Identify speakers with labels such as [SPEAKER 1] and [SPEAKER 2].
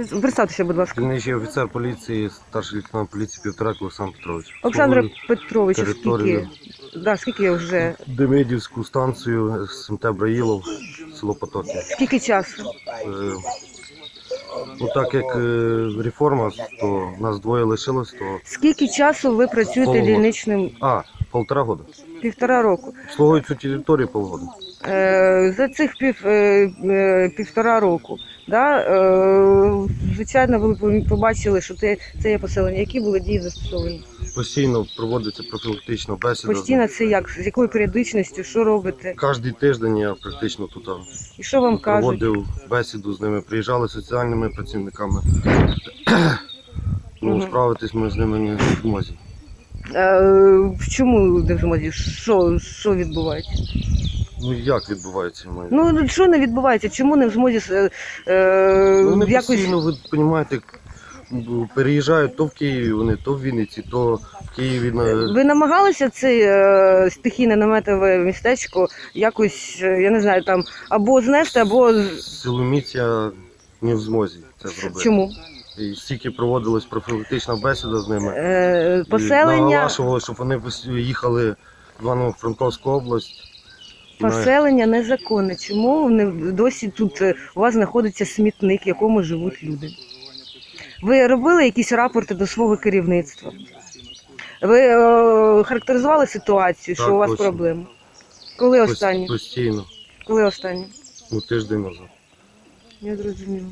[SPEAKER 1] Представтеся, будь ласка.
[SPEAKER 2] Дільничий офіцер поліції, старший лейтенант поліції Півторак Олександр Петрович.
[SPEAKER 1] Олександре
[SPEAKER 2] Слугую
[SPEAKER 1] Петровичу, скільки?
[SPEAKER 2] територію.
[SPEAKER 1] Да, скільки вже?
[SPEAKER 2] Демидівську станцію СМТ Браїлов, село Потоки.
[SPEAKER 1] Скільки часу?
[SPEAKER 2] Е, Ну так як е, реформа, то нас двоє лишилось, то
[SPEAKER 1] Скільки часу ви працюєте
[SPEAKER 2] Полгода.
[SPEAKER 1] дільничним?
[SPEAKER 2] а, полтора года.
[SPEAKER 1] Півтора року.
[SPEAKER 2] Обслуговую цю територію полгода.
[SPEAKER 1] Е, за цих пів, е, е, півтора року, да, е, звичайно, ви побачили, що це, це є поселення. Які були дії застосовані?
[SPEAKER 2] Постійно проводиться профілактична бесіда.
[SPEAKER 1] Постійно це як? З якою періодичністю, що робите?
[SPEAKER 2] Кожний тиждень я практично тут
[SPEAKER 1] І що вам кажуть?
[SPEAKER 2] проводив бесіду з ними. Приїжджали соціальними працівниками. Ну,
[SPEAKER 1] Мгм.
[SPEAKER 2] справитись ми з ними не в змозі.
[SPEAKER 1] Е, в чому не в змозі? Що, що відбувається?
[SPEAKER 2] Ну як відбувається моє?
[SPEAKER 1] Ну що не відбувається? Чому не в змозі е, е,
[SPEAKER 2] Ну, вони
[SPEAKER 1] якось
[SPEAKER 2] постійно, ви розумієте, переїжджають то в Києві, вони то в Вінниці, то в Києві на
[SPEAKER 1] ви намагалися це е, стихійне наметове містечко якось, е, я не знаю, там або знести, або з-
[SPEAKER 2] не в змозі це зробити.
[SPEAKER 1] чому?
[SPEAKER 2] І стільки проводилась профілактична бесіда з ними.
[SPEAKER 1] Е,
[SPEAKER 2] І
[SPEAKER 1] поселення,
[SPEAKER 2] наголошували, щоб вони пос- їхали в Івано-Франковську область.
[SPEAKER 1] Поселення незаконне. Чому досі тут е, у вас знаходиться смітник, в якому живуть люди? Ви робили якісь рапорти до свого керівництва? Ви о, характеризували ситуацію, що
[SPEAKER 2] Так,
[SPEAKER 1] у вас
[SPEAKER 2] точно.
[SPEAKER 1] проблеми? Коли останні?
[SPEAKER 2] Постійно,
[SPEAKER 1] Коли останні?
[SPEAKER 2] ну тиждень назад.
[SPEAKER 1] Я зрозуміла.